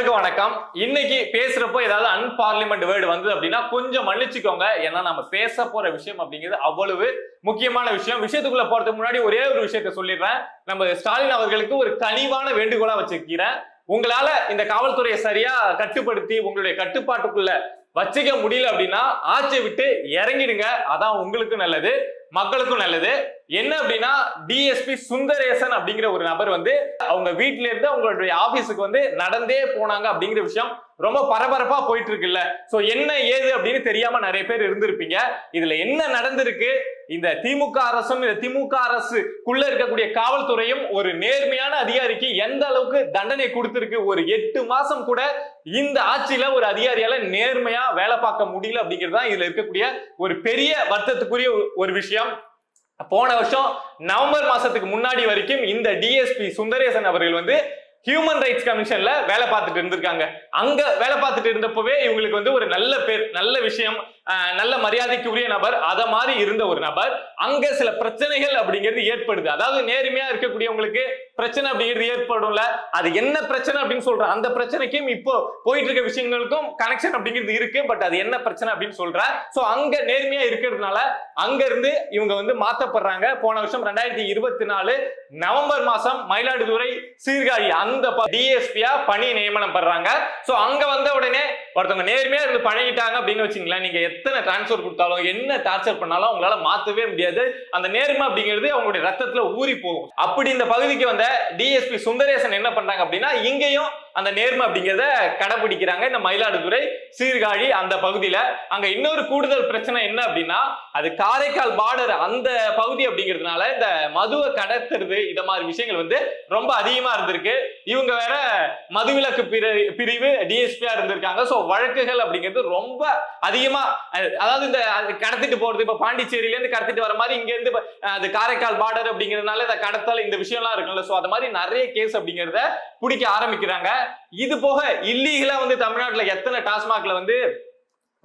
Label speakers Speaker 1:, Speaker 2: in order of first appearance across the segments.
Speaker 1: எல்லாருக்கும் வணக்கம். இன்னைக்கு பேசுறப்போ ஏதாவது அன்பார்லிமெண்ட் வேர்டு வந்தது அப்படின்னா கொஞ்சம் மன்னிச்சுக்கோங்க. ஏன்னா நம்ம பேச போற விஷயம் அப்படிங்கிறது அவ்வளவு முக்கியமான விஷயம். விஷயத்துக்குள்ள போறதுக்கு முன்னாடி ஒரே ஒரு விஷயத்த சொல்லிடுறேன். நம்ம ஸ்டாலின் அவர்களுக்கு ஒரு கனிவான வேண்டுகோளா வச்சிருக்கிறேன். உங்களால இந்த காவல்துறையை சரியா கட்டுப்படுத்தி உங்களுடைய கட்டுப்பாட்டுக்குள்ள வச்சுக்க முடியல அப்படின்னா ஆட்சியை விட்டு இறங்கிடுங்க. அதான் உங்களுக்கு நல்லது. மக்களுக்கும் நல்லது. என்ன அப்படின்னா டிஎஸ்பி சுந்தரேசன் அப்படிங்கிற ஒரு நபர் வந்து அவங்க வீட்ல இருந்து அவங்களுடைய ஆபீஸுக்கு வந்து நடந்தே போனாங்க அப்படிங்கிற விஷயம் ரொம்ப பரபரப்பா போயிட்டு இருக்குல்ல சோ என்ன ஏது அப்படின்னு தெரியாம நிறைய பேர் இருந்திருப்பீங்க. இதுல என்ன நடந்திருக்கு? இந்த திமுக அரசும் இந்த திமுக அரசுக்குள்ள இருக்கக்கூடிய காவல்துறையும் ஒரு நேர்மையான அதிகாரிக்கு எந்த அளவுக்கு தண்டனை கொடுத்திருக்கு? ஒரு எட்டு மாசம் கூட இந்த ஆட்சியில ஒரு அதிகாரியால நேர்மையா வேலை பார்க்க முடியல அப்படிங்கிறது தான் இதுல இருக்கக்கூடிய ஒரு பெரிய வருத்தத்துக்குரிய ஒரு- விஷயம். விஷயம். போன வருஷம் நவம்பர் மாசத்துக்கு முன்னாடி வரைக்கும் இந்த டிஎஸ்பி சுந்தரேசன் அவர்கள் வந்து ஹியூமன் ரைட்ஸ் கமிஷன்ல வேலை பார்த்துட்டு இருந்திருக்காங்க. அங்க வேலை பார்த்துட்டு இருந்தப்பவே இவங்களுக்கு வந்து ஒரு நல்ல பேர் நல்ல விஷயம் நல்ல மரியாதைக்கு உரிய நபர் அதை மாதிரி இருந்த ஒரு நபர் அங்க சில பிரச்சனைகள் அப்படிங்கிறது ஏற்படுது. அதாவது நேர்மையா இருக்கக்கூடியவங்களுக்கு பிரச்சனை அப்படிங்கிறது ஏற்படும்ல. அது என்ன பிரச்சனை அப்படின்னு சொல்றேன் அந்த பிரச்சனைக்கும் இப்போ போயிட்டு இருக்க விஷயங்களுக்கும் கனெக்ஷன் அப்படிங்கிறது இருக்கு. பட் அது என்ன பிரச்சனை அப்படின்னு சொல்றேன் சோ அங்க நேர்மையா இருக்கிறதுனால அங்க இருந்து இவங்க வந்து மாத்தப்படுறாங்க. போன வருஷம் ரெண்டாயிரத்தி இருபத்தி நாலு நவம்பர் மாசம் மயிலாடுதுறை சீர்காழி அந்த டிஎஸ்பியா பணி நியமனம் பண்றாங்க. சோ அங்க வந்த உடனே ஒருத்தவங்க நேர்மையா இருந்து பழகிட்டாங்க அப்படின்னு வச்சுங்களேன் நீங்க எத்தனை டிரான்ஸ்ஃபர் கொடுத்தாலும் என்ன டார்ச்சர் பண்ணாலும் அவங்களால மாத்தவே முடியாது. அந்த நேர்மை அப்படிங்கிறது அவங்களுடைய ரத்தத்துல ஊறி போகும். அப்படி இந்த பகுதிக்கு வந்த டிஎஸ்பி சுந்தரேசன் என்ன பண்றாங்க அப்படின்னா இங்கேயும் அந்த நேர்மை அப்படிங்கிறத கடைபிடிக்கிறாங்க இந்த மயிலாடுதுறை சீர்காழி அந்த பகுதியில. அங்க இன்னொரு கூடுதல் பிரச்சனை என்ன அப்படின்னா அது காரைக்கால் பார்டர் அந்த பகுதி அப்படிங்கிறதுனால இந்த மதுவை கடத்துறது இந்த மாதிரி விஷயங்கள் வந்து ரொம்ப அதிகமா இருந்திருக்கு. இவங்க வேற மதுவிலக்கு பிரி- பிரிவு டிஎஸ்பியா இருந்திருக்காங்க. ஸோ வழக்குகள் அப்படிங்கிறது ரொம்ப அதிகமா அதாவது இந்த கடத்திட்டு போறது இப்ப பாண்டிச்சேரியில இருந்து கடத்திட்டு வர மாதிரி இங்க இருந்து அது காரைக்கால் பார்டர் அப்படிங்கிறதுனால இந்த கடத்தல் இந்த விஷயம்லாம் இருக்குல்ல ஸோ அது மாதிரி நிறைய கேஸ் அப்படிங்கிறத பிடிக்க ஆரம்பிக்கிறாங்க. இது போக இல்லீகலா வந்து தமிழ்நாட்டுல எத்தனை டாஸ்மாக்ல வந்து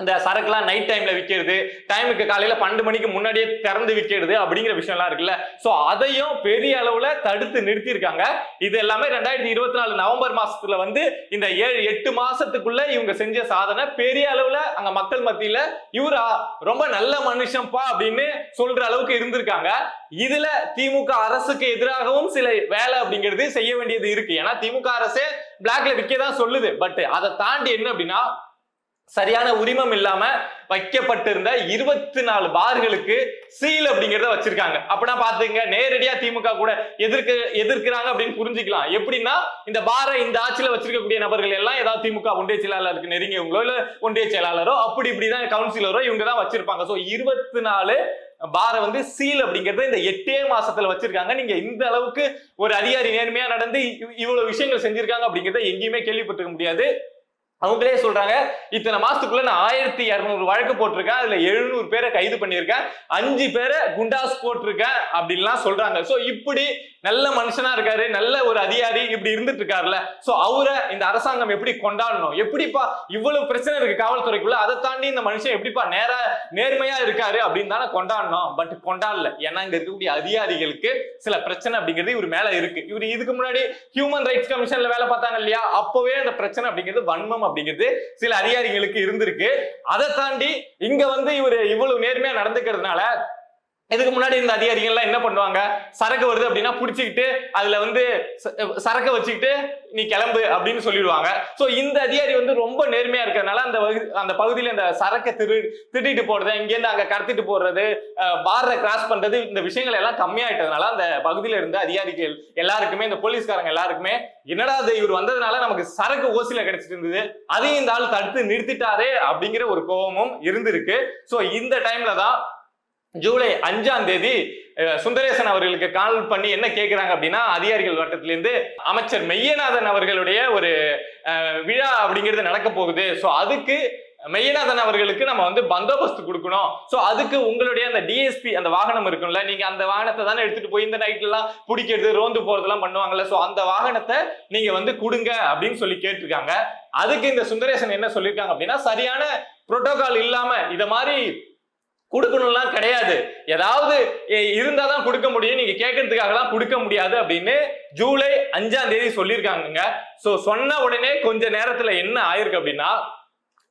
Speaker 1: அந்த சரக்குலாம் நைட் டைம்ல விற்கிறது டைமுக்கு காலையில பன்னெண்டு மணிக்கு முன்னாடியே திறந்து விற்கிறது அப்படிங்கிற விஷயம்லாம் இருக்குல்ல. சோ அதையும் பெரிய அளவுல தடுத்து நிறுத்தியிருக்காங்க. இது எல்லாமே ரெண்டாயிரத்தி இருபத்தி நாலு நவம்பர் மாசத்துல வந்து இந்த ஏழு எட்டு மாசத்துக்குள்ள இவங்க செஞ்ச சாதனை. பெரிய அளவுல அங்க மக்கள் மத்தியில இவரா ரொம்ப நல்ல மனுஷன்ப்பா அப்படின்னு சொல்ற அளவுக்கு இருந்திருக்காங்க. இதுல திமுக அரசுக்கு எதிராகவும் சில வேலை அப்படிங்கிறது செய்ய வேண்டியது இருக்கு. ஏன்னா திமுக அரசே பிளாக்ல விற்க தான் சொல்லுது. பட் அதை தாண்டி என்ன அப்படின்னா சரியான உரிமம் இல்லாம வைக்கப்பட்டிருந்த இருபத்தி நாலு பார்களுக்கு சீல் அப்படிங்கிறத வச்சிருக்காங்க. அப்படின்னா பாத்துங்க நேரடியா திமுக கூட எதிர்க்க எதிர்க்கிறாங்க அப்படின்னு புரிஞ்சுக்கலாம். எப்படின்னா இந்த பாரை இந்த ஆட்சியில வச்சிருக்கக்கூடிய நபர்கள் எல்லாம் ஏதாவது திமுக ஒன்றிய செயலாளருக்கு நெருங்கியவங்களோ இல்ல ஒன்றிய செயலாளரோ அப்படி இப்படிதான் கவுன்சிலரோ இவங்க தான் வச்சிருப்பாங்க. சோ இருபத்தி நாலு பாரை வந்து சீல் அப்படிங்கறத இந்த எட்டே மாசத்துல வச்சிருக்காங்க. நீங்க இந்த அளவுக்கு ஒரு அதிகாரி நேர்மையா நடந்து இவ்- இவ்வளவு விஷயங்கள் செஞ்சிருக்காங்க அப்படிங்கறத எங்கேயுமே கேள்விப்பட்டிருக்க முடியாது. அவங்களே சொல்றாங்க இத்தனை மாசத்துக்குள்ள நான் ஆயிரத்தி இரநூறு வழக்கு போட்டிருக்கேன் அதுல எழுநூறு பேரை கைது பண்ணியிருக்கேன் அஞ்சு பேரை குண்டாஸ் போட்டிருக்கேன் அப்படின்லாம் சொல்றாங்க. சோ இப்படி நல்ல மனுஷனா இருக்காரு நல்ல ஒரு அதிகாரி இப்படி இருந்துட்டு இருக்காருல்ல. சோ அவரை இந்த அரசாங்கம் எப்படி கொண்டாடணும்? எப்படிப்பா இவ்வளவு பிரச்சனை இருக்கு காவல்துறைக்குள்ள? அதை தாண்டி இந்த மனுஷன் எப்படிப்பா நேர நேர்மையா இருக்காரு அப்படின்னு தானே கொண்டாடணும். பட் கொண்டாடல. ஏன்னா இங்க இருக்கக்கூடிய அதிகாரிகளுக்கு சில பிரச்சனை அப்படிங்கிறது இவர் மேல இருக்கு. இவர் இதுக்கு முன்னாடி ஹியூமன் ரைட்ஸ் கமிஷன்ல வேலை பார்த்தாங்க இல்லையா? அப்பவே அந்த பிரச்சனை அப்படிங்கிறது வன்மம் அப்படிங்கிறது சில அதிகாரிகளுக்கு இருந்திருக்கு. அதை தாண்டி இங்க வந்து இவர் இவ்வளவு நேர்மையா நடந்துக்கிறதுனால இதுக்கு முன்னாடி இந்த அதிகாரிகள்லாம் என்ன பண்ணுவாங்க? சரக்கு வருது அப்படின்னா புடிச்சுக்கிட்டு அதுல வந்து ச- சரக்கு வச்சுக்கிட்டு நீ கிளம்பு அப்படின்னு சொல்லிடுவாங்க. சோ இந்த அதிகாரி வந்து ரொம்ப நேர்மையா இருக்கிறதுனால அந்த அந்த பகுதியில இந்த சரக்கை திரு திட்டிட்டு போடுறது இங்கேருந்து அங்கே அங்க கடத்திட்டு போடுறது பார்டரை கிராஸ் பண்றது இந்த விஷயங்கள் எல்லாம் கம்மியாயிட்டதுனால அந்த பகுதியில இருந்த அதிகாரிகள் எல்லாருக்குமே இந்த போலீஸ்காரங்க எல்லாருக்குமே என்னடா இது இவர் வந்ததுனால நமக்கு சரக்கு ஓசில கிடைச்சிட்டு இருந்தது அதையும் இந்த ஆள் தடுத்து நிறுத்திட்டாரே அப்படிங்கிற ஒரு கோபமும் இருந்திருக்கு. சோ இந்த டைம்ல தான் ஜூலை அஞ்சாம் தேதி சுந்தரேசன் அவர்களுக்கு கால் பண்ணி என்ன கேட்குறாங்க அப்படின்னா அதிகாரிகள் வட்டத்திலேருந்து அமைச்சர் மெய்யநாதன் அவர்களுடைய ஒரு விழா அப்படிங்கிறது நடக்க போகுது. ஸோ அதுக்கு மெய்யநாதன் அவர்களுக்கு நம்ம வந்து பந்தோபஸ்து கொடுக்கணும். ஸோ அதுக்கு உங்களுடைய அந்த டிஎஸ்பி அந்த வாகனம் இருக்கும்ல நீங்க அந்த வாகனத்தை தானே எடுத்துட்டு போய் இந்த நைட்ல எல்லாம் பிடிக்கிறது ரோந்து போறதெல்லாம் பண்ணுவாங்கல்ல. ஸோ அந்த வாகனத்தை நீங்க வந்து கொடுங்க அப்படின்னு சொல்லி கேட்டிருக்காங்க. அதுக்கு இந்த சுந்தரேசன் என்ன சொல்லியிருக்காங்க அப்படின்னா சரியான புரோட்டோகால் இல்லாம இதை மாதிரி கொடுக்கணும்லாம் கிடையாது. ஏதாவது இருந்தால் தான் கொடுக்க முடியும். நீங்க கேட்கறதுக்காகலாம் கொடுக்க முடியாது அப்படின்னு ஜூலை அஞ்சாம் தேதி சொல்லியிருக்காங்கங்க. ஸோ சொன்ன உடனே கொஞ்ச நேரத்துல என்ன ஆயிருக்கு அப்படின்னா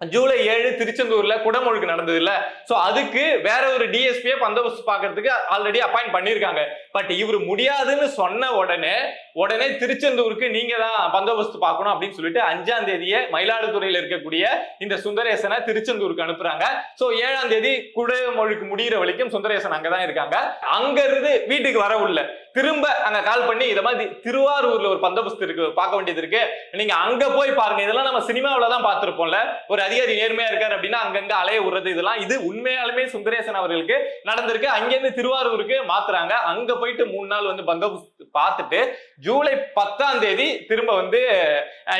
Speaker 1: ஜூலை ஏழு திருச்செந்தூர்ல குடமுழுக்கு நடந்தது இல்ல. சோ அதுக்கு வேற ஒரு டிஎஸ்பியை பந்தோபஸ்து பாக்குறதுக்கு ஆல்ரெடி அப்பாயிண்ட் பண்ணிருக்காங்க பட் இவர் முடியாதுன்னு சொன்ன உடனே உடனே திருச்செந்தூருக்கு நீங்க தான் பந்தோபஸ்து பார்க்கணும் அப்படின்னு சொல்லிட்டு அஞ்சாம் தேதியே மயிலாடுதுறையில் இருக்கக்கூடிய இந்த சுந்தரேசனை திருச்செந்தூருக்கு அனுப்புறாங்க. ஸோ ஏழாம் தேதி குடமுழுக்கு முடிகிற வரைக்கும் சுந்தரேசன் அங்கதான் இருக்காங்க. அங்க இருந்து வீட்டுக்கு வர உள்ள திரும்ப அங்க கால் பண்ணி இதை மாதிரி திருவாரூர்ல ஒரு பந்தபஸ்து இருக்கு பார்க்க வேண்டியது இருக்கு. நீங்க அங்க போய் பாருங்க. இதெல்லாம் நம்ம சினிமாவில தான் பார்த்திருப்போம்ல. ஒரு அதிகாரி நேர்மையா இருக்காரு அப்படின்னா அங்கங்க அலைய விடுறது இதெல்லாம் இது உண்மையாலுமே சுந்தரேசன் அவர்களுக்கு நடந்திருக்கு. அங்கிருந்து திருவாரூருக்கு மாத்துறாங்க. அங்க போயிட்டு மூணு நாள் வந்து பந்தோபஸ்து பார்த்துட்டு ஜூலை பத்தாம் தேதி திரும்ப வந்து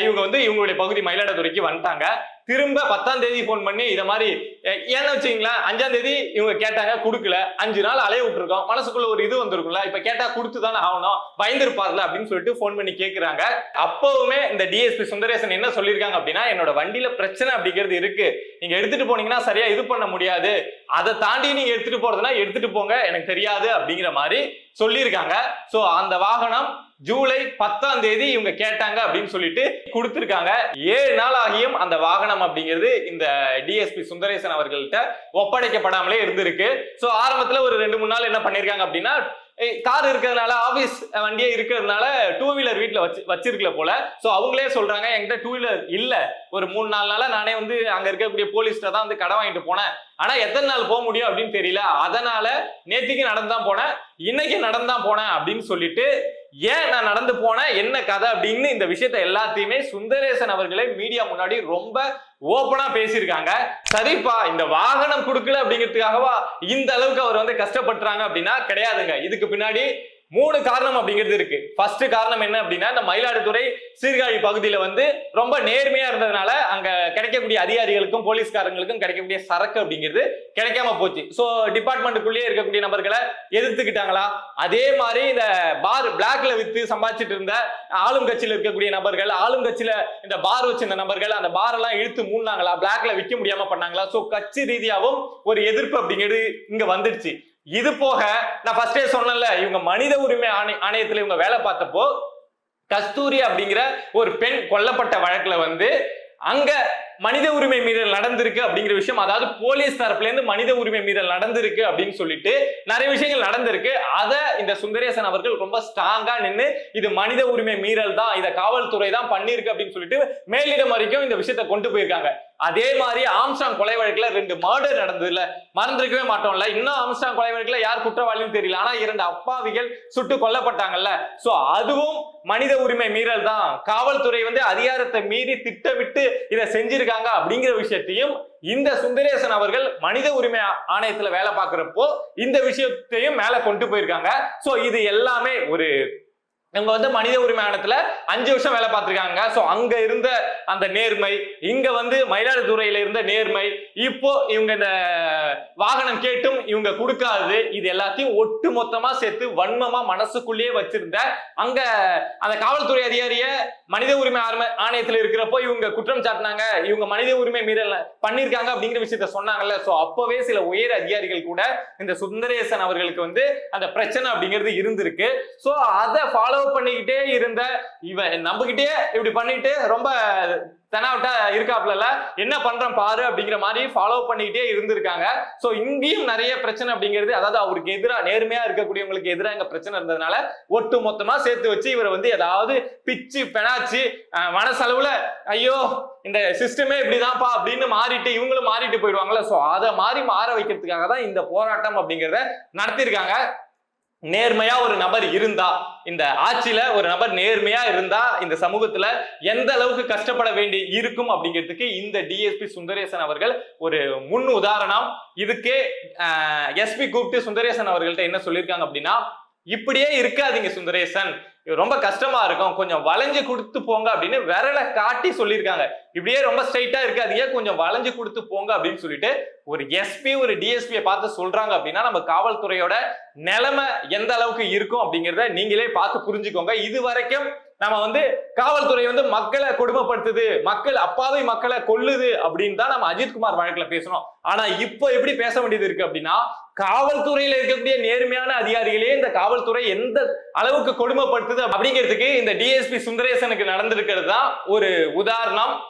Speaker 1: இவங்க வந்து இவங்களுடைய பகுதி மயிலாடுதுறைக்கு வந்துட்டாங்க. திரும்ப பத்தாம் தேதி ஃபோன் பண்ணி இதை மாதிரி ஏன்னு வச்சுங்களேன் அஞ்சாம் தேதி இவங்க கேட்டாங்க கொடுக்கல. அஞ்சு நாள் அலைய விட்டுருக்கோம். மனசுக்குள்ள ஒரு இது வந்திருக்கும்ல இப்ப கேட்டா கொடுத்து தானே ஆகணும். பயந்துருப்பார்ல அப்படின்னு சொல்லிட்டு ஃபோன் பண்ணி கேட்குறாங்க அப்பவுமே இந்த டிஎஸ்பி சுந்தரேசன் என்ன சொல்லியிருக்காங்க அப்படின்னா என்னோட வண்டியில பிரச்சனை அப்படிங்கிறது இருக்கு. நீங்க எடுத்துட்டு போனீங்கன்னா சரியா இது பண்ண முடியாது. அதை தாண்டி நீங்க எடுத்துட்டு போறதுன்னா எடுத்துட்டு போங்க எனக்கு தெரியாது அப்படிங்கிற மாதிரி சொல்லியிருக்காங்க. ஸோ அந்த வாகனம் ஜூலை பத்தாம் தேதி இவங்க கேட்டாங்க அப்படின்னு சொல்லிட்டு கொடுத்துருக்காங்க. ஏழு நாள் ஆகியும் அந்த வாகனம் அப்படிங்கிறது இந்த டிஎஸ்பி சுந்தரேசன் அவர்கள்ட்ட ஒப்படைக்கப்படாமலே இருந்திருக்கு. ஸோ ஆரம்பத்தில் ஒரு ரெண்டு மூணு நாள் என்ன பண்ணியிருக்காங்க அப்படின்னா கார் இருக்கிறதுனால ஆஃபீஸ் வண்டியே இருக்கிறதுனால டூ வீலர் வீட்டில் வச்சு வச்சிருக்கல போல. ஸோ அவங்களே சொல்றாங்க என்கிட்ட டூ வீலர் இல்லை. ஒரு மூணு நாலு நாளாக நானே வந்து அங்கே இருக்கக்கூடிய போலீஸ்ட தான் வந்து கடை வாங்கிட்டு போனேன். ஆனால் எத்தனை நாள் போக முடியும் அப்படின்னு தெரியல. அதனால நேத்திக்கு நடந்தான் போனேன். இன்னைக்கு நடந்தான் போனேன் அப்படின்னு சொல்லிட்டு ஏன் நான் நடந்து போனேன்? என்ன கதை? அப்படின்னு இந்த விஷயத்த எல்லாத்தையுமே சுந்தரேசன் அவர்களே மீடியா முன்னாடி ரொம்ப ஓப்பனா பேசியிருக்காங்க. சரிப்பா இந்த வாகனம் கொடுக்கல அப்படிங்கிறதுக்காகவா இந்த அளவுக்கு அவர் வந்து கஷ்டப்படுறாங்க அப்படின்னா கிடையாதுங்க. இதுக்கு பின்னாடி மூணு காரணம் அப்படிங்கிறது இருக்கு. ஃபர்ஸ்ட் காரணம் என்ன அப்படின்னா இந்த மயிலாடுதுறை சீர்காழி பகுதியில வந்து ரொம்ப நேர்மையா இருந்ததுனால அங்க கிடைக்கக்கூடிய அதிகாரிகளுக்கும் போலீஸ்காரங்களுக்கும் கிடைக்கக்கூடிய சரக்கு அப்படிங்கிறது கிடைக்காம போச்சு. சோ டிபார்ட்மெண்ட்டுக்குள்ளேயே இருக்கக்கூடிய நபர்களை எதிர்த்துக்கிட்டாங்களா? அதே மாதிரி இந்த பார் பிளாக்ல வித்து சம்பாதிச்சிட்டு இருந்த ஆளும் கட்சியில இருக்கக்கூடிய நபர்கள் ஆளும் கட்சியில இந்த பார் வச்சிருந்த நபர்கள் அந்த பார் எல்லாம் இழுத்து மூடினாங்களா? பிளாக்ல விற்க முடியாம பண்ணாங்களா? சோ கட்சி ரீதியாகவும் ஒரு எதிர்ப்பு அப்படிங்கிறது இங்க வந்துடுச்சு. இது போக நான் ஃபர்ஸ்டே சொன்னேன்ல இவங்க மனித உரிமை ஆணை ஆணையத்தில் இவங்க வேலை பார்த்தப்போ கஸ்தூரி அப்படிங்கிற ஒரு பெண் கொல்லப்பட்ட வழக்குல வந்து அங்க மனித உரிமை மீறல் நடந்திருக்கு அப்படிங்கிற விஷயம் அதாவது போலீஸ் தரப்புல இருந்து மனித உரிமை மீறல் நடந்திருக்கு அப்படின்னு சொல்லிட்டு நிறைய விஷயங்கள் நடந்திருக்கு. அதை இந்த சுந்தரேசன் அவர்கள் ரொம்ப ஸ்ட்ராங்கா நின்னு இது மனித உரிமை மீறல் தான் இதை காவல்துறை தான் பண்ணிருக்கு அப்படின்னு சொல்லிட்டு மேலிடம் வரைக்கும் இந்த விஷயத்தை கொண்டு போயிருக்காங்க. அதே மாதிரி ஆம்ஸ்டாங் கொலை வழக்குல ரெண்டு மர்டர் நடந்ததுல மறந்துருக்கவே மாட்டோம்ல. இன்னும் ஆம்ஸ்டாங் கொலை வழக்குல யார் குற்றவாளின்னு தெரியல. ஆனா இரண்டு அப்பாவிகள் சுட்டு கொல்லப்பட்டாங்கல்ல. சோ அதுவும் மனித உரிமை மீறல் தான். காவல்துறை வந்து அதிகாரத்தை மீறி திட்டமிட்டு இதை செஞ்சிருக்காங்க அப்படிங்கிற விஷயத்தையும் இந்த சுந்தரேசன் அவர்கள் மனித உரிமை ஆணையத்துல வேலை பார்க்கறப்போ இந்த விஷயத்தையும் மேல கொண்டு போயிருக்காங்க. சோ இது எல்லாமே ஒரு இவங்க வந்து மனித உரிமை ஆணையத்துல அஞ்சு வருஷம் வேலை பார்த்திருக்காங்க. சோ அங்க இருந்த அந்த நேர்மை இங்க வந்து மயிலாடுதுறையில இருந்த நேர்மை இப்போ இவங்க இந்த வாகனம் கேட்டும் இவங்க கொடுக்காது இது எல்லாத்தையும் ஒட்டு மொத்தமா சேர்த்து வன்மமா மனசுக்குள்ளேயே வச்சிருந்த அங்க அந்த காவல்துறை அதிகாரிய மனித உரிமை ஆர்ம- ஆணையத்துல இருக்கிறப்போ இவங்க குற்றம் சாட்டினாங்க. இவங்க மனித உரிமை மீறல் பண்ணிருக்காங்க அப்படிங்கிற விஷயத்த சொன்னாங்கல்ல. சோ அப்பவே சில உயர் அதிகாரிகள் கூட இந்த சுந்தரேசன் அவர்களுக்கு வந்து அந்த பிரச்சனை அப்படிங்கிறது இருந்திருக்கு. சோ அதை ஃபாலோ பண்ணிக்கிட்டே இருந்த இவன். நம்பிக்கிட்டே இப்படி பண்ணிட்டு ரொம்ப தெனாவட்டா இருக்காப்ல என்ன பண்றேன் பாரு அப்படிங்கிற மாதிரி ஃபாலோ பண்ணிக்கிட்டே இருந்திருக்காங்க. சோ இங்கேயும் நிறைய பிரச்சனை அப்படிங்கிறது அதாவது அவருக்கு எதிராக நேர்மையா இருக்கக்கூடியவங்களுக்கு எதிராக இங்க பிரச்சனை இருந்ததுனால ஒட்டு மொத்தமா சேர்த்து வச்சு இவரை வந்து ஏதாவது பிச்சு பெனாச்சு மனசளவுல ஐயோ இந்த சிஸ்டமே இப்படிதான்ப்பா அப்படின்னு மாறிட்டு இவங்களும் மாறிட்டு போயிடுவாங்கல்ல. சோ அதை மாறி மாற வைக்கிறதுக்காக தான் இந்த போராட்டம் அப்படிங்கிறத நடத்தியிருக்காங்க. நேர்மையா ஒரு நபர் இருந்தா இந்த ஆட்சியில ஒரு நபர் நேர்மையா இருந்தா இந்த சமூகத்துல எந்த அளவுக்கு கஷ்டப்பட வேண்டி இருக்கும் அப்படிங்கிறதுக்கு இந்த டிஎஸ்பி சுந்தரேசன் அவர்கள் ஒரு முன் உதாரணம். இதுக்கே எஸ்பி கூப்பிட்டு சுந்தரேசன் அவர்கள்ட்ட என்ன சொல்லியிருக்காங்க அப்படின்னா இப்படியே இருக்காதீங்க சுந்தரேசன். இது ரொம்ப கஷ்டமா இருக்கும். கொஞ்சம் வளைஞ்சு கொடுத்து போங்க அப்படின்னு விரலை காட்டி சொல்லியிருக்காங்க. இப்படியே ரொம்ப ஸ்ட்ரைட்டா இருக்காதீங்க. கொஞ்சம் வளைஞ்சு கொடுத்து போங்க அப்படின்னு சொல்லிட்டு ஒரு எஸ்பி ஒரு டிஎஸ்பியை பார்த்து சொல்றாங்க அப்படின்னா நம்ம காவல்துறையோட நிலைமை எந்த அளவுக்கு இருக்கும் அப்படிங்கிறத நீங்களே பார்த்து புரிஞ்சுக்கோங்க. இது வரைக்கும் நம்ம வந்து காவல்துறை வந்து மக்களை கொடுமைப்படுத்துது மக்கள் அப்பாவி மக்களை கொல்லுது அப்படின்னு தான் நம்ம அஜித்குமார் வழக்குல பேசணும் ஆனா இப்போ எப்படி பேச வேண்டியது இருக்கு அப்படின்னா காவல்துறையில இருக்கக்கூடிய நேர்மையான அதிகாரிகளே இந்த காவல்துறை எந்த அளவுக்கு கொடுமைப்படுத்துது அப்படிங்கிறதுக்கு இந்த டிஎஸ்பி சுந்தரேசனுக்கு நடந்திருக்கிறது தான் ஒரு உதாரணம்.